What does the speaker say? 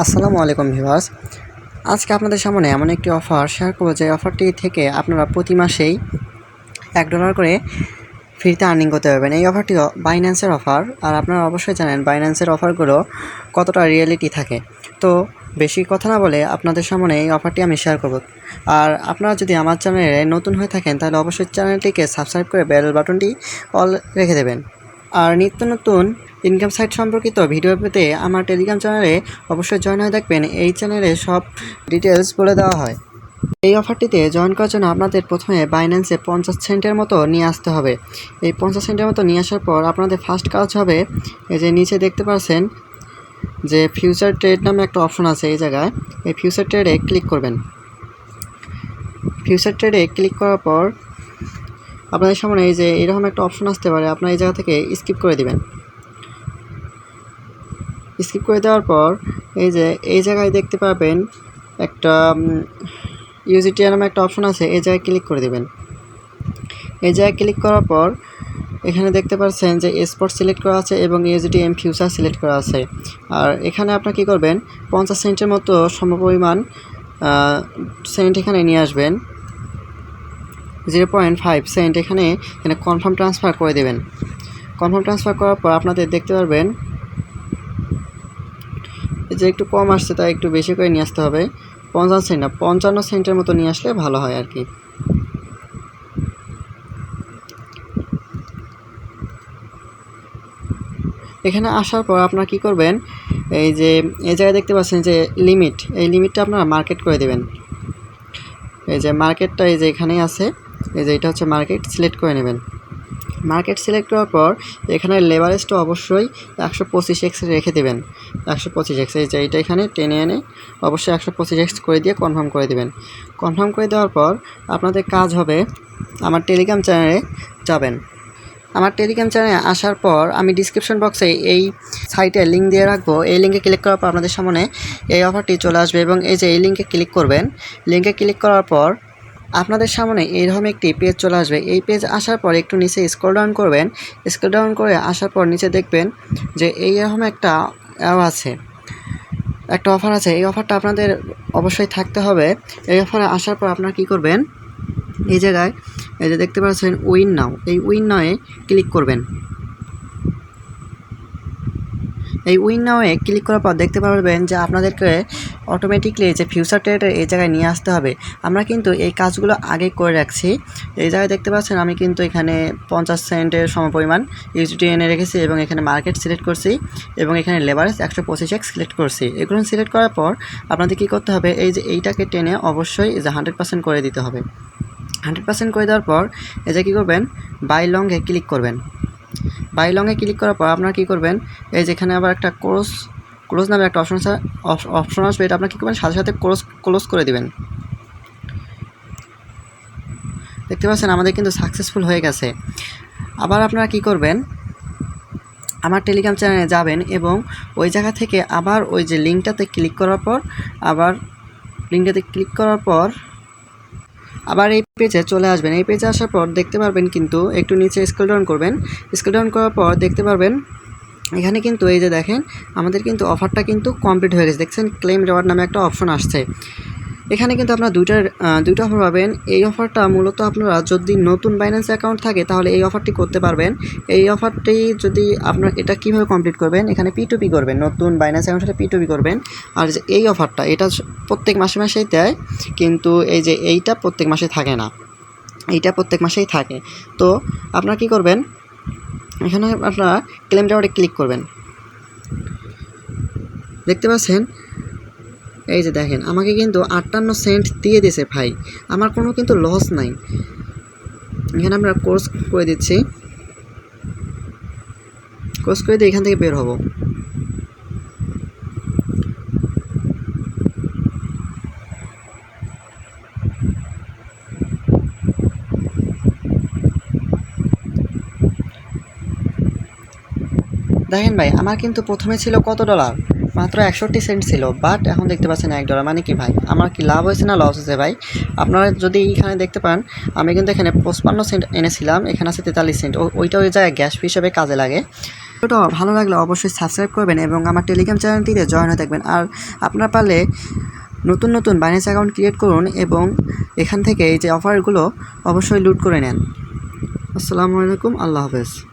আসসালামু আলাইকুম ভিউয়ার্স। আজকে আপনাদের সামনে এমন একটি অফার শেয়ার করব, যে অফারটি থেকে আপনারা প্রতি মাসেই এক ডলার করে ফ্রিতে আর্নিং করতে পারবেন। এই অফারটি বাইন্যান্সের অফার, আর আপনারা অবশ্যই জানেন বাইন্যান্সের অফারগুলো কতটা রিয়েলিটি থাকে। তো বেশি কথা না বলে আপনাদের সামনে এই অফারটি আমি শেয়ার করব। আর আপনারা যদি আমার চ্যানেলে নতুন হয়ে থাকেন, তাহলে অবশ্যই চ্যানেলটিকে সাবস্ক্রাইব করে বেল বাটনটি অল রেখে দেবেন। আর নিত্য নতুন ইনকাম সাইট সম্পর্কিত ভিডিও পেতে আমার টেলিগ্রাম চ্যানেলে অবশ্যই জয়েন হয়ে থাকবেন। এই চ্যানেলে সব ডিটেলস বলে দেওয়া হয়। এই অফারটিতে জয়েন করার জন্য আপনাদের প্রথমে বাইন্যান্সে পঞ্চাশ সেন্টের মতো নিয়ে আসতে হবে। এই পঞ্চাশ সেন্টের মতো নিয়ে আসার পর আপনাদের ফার্স্ট কাজ হবে, এই যে নিচে দেখতে পাচ্ছেন যে ফিউচার ট্রেড নামে একটা অপশন আছে এই জায়গায়। এই ফিউচার ট্রেডে ক্লিক করবেন। ফিউচার ট্রেডে ক্লিক করার পর আপনাদের সামনে এই যে এরকম একটা অপশন আসতে পারে, আপনার এই জায়গা থেকে স্কিপ করে দিবেন। স্কিপ করে দেওয়ার পর এই যে, এই জায়গায় দেখতে পাবেন একটা ইউজিটি নামে একটা অপশন আছে, এই জায়গায় ক্লিক করে দেবেন। এই জায়গায় ক্লিক করার পর এখানে দেখতে পাচ্ছেন যে স্পট সিলেক্ট করা আছে এবং ইউজিটি এম ফিউচার সিলেক্ট করা আছে। আর এখানে আপনার কী করবেন, পঞ্চাশ সেন্টের মতো সমপরিমাণ সেন্ট এখানে নিয়ে আসবেন। জিরো পয়েন্ট ফাইভ সেন্ট এখানে এখানে কনফার্ম ট্রান্সফার করে দেবেন। কনফার্ম ট্রান্সফার করার পর আপনাদের দেখতে পারবেন যে একটু কম আসছে, তাই একটু বেশি করে নিয়ে আসতে হবে। পঞ্চান্ন সেন্ট না, পঞ্চান্ন সেন্টের মতো নিয়ে আসলে ভালো হয় আর কি। এখানে আসার পর আপনারা কি করবেন, এই যে এই জায়গায় দেখতে পাচ্ছেন যে লিমিট এই লিমিটটা আপনারা মার্কেট করে দেবেন। এই যে মার্কেটটা এই যে এখানেই আছে। এই যে এটা হচ্ছে মার্কেট সিলেক্ট করে নেবেন। মার্কেট সিলেক্ট করার পর এখানে লেভারেজটা অবশ্যই একশো পঁচিশ এক্স রেখে দেবেন। একশো পঁচিশ এক্স এই যে এইটা এখানে টেনে এনে অবশ্যই একশো পঁচিশ এক্স করে দিয়ে কনফার্ম করে দেবেন। কনফার্ম করে দেওয়ার পর আপনাদের কাজ হবে আমার টেলিগ্রাম চ্যানেলে যাবেন। আমার টেলিগ্রাম চ্যানেলে আসার পর আমি ডিসক্রিপশন বক্সে এই সাইটের লিঙ্ক দিয়ে রাখব। এই লিঙ্কে ক্লিক করার পর আপনাদের সামনে এই অফারটি চলে আসবে এবং এই যে এই লিঙ্কে ক্লিক করবেন লিঙ্কে ক্লিক করার পর আপনাদের সামনে এই এইরকম একটি পেজ চলে আসবে। এই পেজ আসার পর একটু নিচে স্ক্রল ডাউন করবেন। স্ক্রল ডাউন করে আসার পর নিচে দেখবেন যে এই এইরকম একটা আছে, একটা অফার আছে। এই অফারটা আপনাদের অবশ্যই থাকতে হবে। এই অফারে আসার পর আপনারা কী করবেন? এই জায়গায়, এই যে দেখতে পাচ্ছেন উইন নাও এই উইন নাওয়ে ক্লিক করবেন। এই উইন নাওয়ে ক্লিক করার পর দেখতে পারবেন যে আপনাদেরকে অটোমেটিকলি যে ফিউচার ট্রেডের এই জায়গায় নিয়ে আসতে হবে। আমরা কিন্তু এই কাজগুলো আগে করে রাখছি। এই জায়গায় দেখতে পাচ্ছেন আমি কিন্তু এখানে পঞ্চাশ সেন্টের সমপরিমাণ ইউজিটি এনে রেখেছি এবং এখানে মার্কেট সিলেক্ট করছি এবং এখানে লেবারেজ একশো পঁচিশ এক্স সিলেক্ট করছি। এগুলো সিলেক্ট করার পর আপনাদের কী করতে হবে? এই যে এইটাকে টেনে অবশ্যই যে হান্ড্রেড পার্সেন্ট করে দিতে হবে। হান্ড্রেড পার্সেন্ট করে দেওয়ার পর যে কী করবেন? বাই লংয়ে ক্লিক করবেন। বাই লংয়ে ক্লিক করার পর আপনারা কী করবেন? এই যেখানে আবার একটা ক্রোস ক্লোজ নামে একটা অপশন অপশন আসবে, এটা আপনার কী করবেন? সাথে সাথে ক্লোজ ক্লোজ করে দিবেন। দেখতে পাচ্ছেন, আমাদের কিন্তু সাকসেসফুল হয়ে গেছে। আবার আপনারা কি করবেন? আমার টেলিগ্রাম চ্যানেলে যাবেন এবং ওই জায়গা থেকে আবার ওই যে লিঙ্কটাতে ক্লিক করার পর, আবার লিঙ্কটাতে ক্লিক করার পর আবার এই পেজে চলে আসবেন। এই পেজে আসার পর দেখতে পারবেন কিন্তু একটু নিচে স্ক্রল ডাউন করবেন। স্ক্রল ডাউন করার পর দেখতে পারবেন, এখানে কিন্তু এই যে দেখেন, আমাদের কিন্তু অফারটা কিন্তু কমপ্লিট হয়ে গেছে। দেখছেন ক্লেম রেওয়ার্ড নামে একটা অপশন আসছে। এখানে কিন্তু আপনারা দুইটার দুইটা অফার পাবেন। এই অফারটা মূলত আপনারা যদি নতুন বাইন্যান্স অ্যাকাউন্ট থাকে, তাহলে এই অফারটি করতে পারবেন। এই অফারটি যদি আপনার, এটা কীভাবে কমপ্লিট করবেন? এখানে পিটুপি করবেন, নতুন বাইন্যান্স অ্যাকাউন্টে পিটুপি করবেন। আর যে এই অফারটা এটা প্রত্যেক মাসে মাসেই দেয়, কিন্তু এই যে এইটা প্রত্যেক মাসে থাকে না। এইটা প্রত্যেক মাসেই থাকে। তো আপনারা কি করবেন? এখানে আপনারা ক্লেম টাওয়ারে ক্লিক করবেন। দেখতে পাচ্ছেন? এই যে দেখেন, আমাকে কিন্তু আটান্ন সেন্ট দিয়ে দিয়েছে ভাই। আমার কোনো কিন্তু লস নাই। এখানে আমরা কোর্স করে দিচ্ছি। কোর্স করে দিয়ে এখান থেকে বের হব। দেখেন ভাই, আমার কিন্তু প্রথমে ছিল কত ডলার মাত্র একষট্টি সেন্ট ছিল বাট এখন দেখতে পাচ্ছেন এক ডলার মানে কি ভাই? আমার কি লাভ হয়েছে না লস হয়েছে ভাই? আপনারা যদি এখানে দেখতে পান, আমি কিন্তু এখানে পঁচপান্ন সেন্ট এনেছিলাম, এখানে আছে তেতাল্লিশ সেন্ট। ওইটা ওই জায়গায় গ্যাস হিসাবে কাজে লাগে। ছোটো ভালো লাগলে অবশ্যই সাবস্ক্রাইব করবেন এবং আমার টেলিগ্রাম চ্যানেলটিতে জয়েন হয়ে থাকবেন। আর আপনারা পারলে নতুন নতুন বাইন্যান্স অ্যাকাউন্ট ক্রিয়েট করুন এবং এখান থেকে এই যে অফারগুলো অবশ্যই লুট করে নেন। আসসালামু আলাইকুম, আল্লাহ হাফেজ।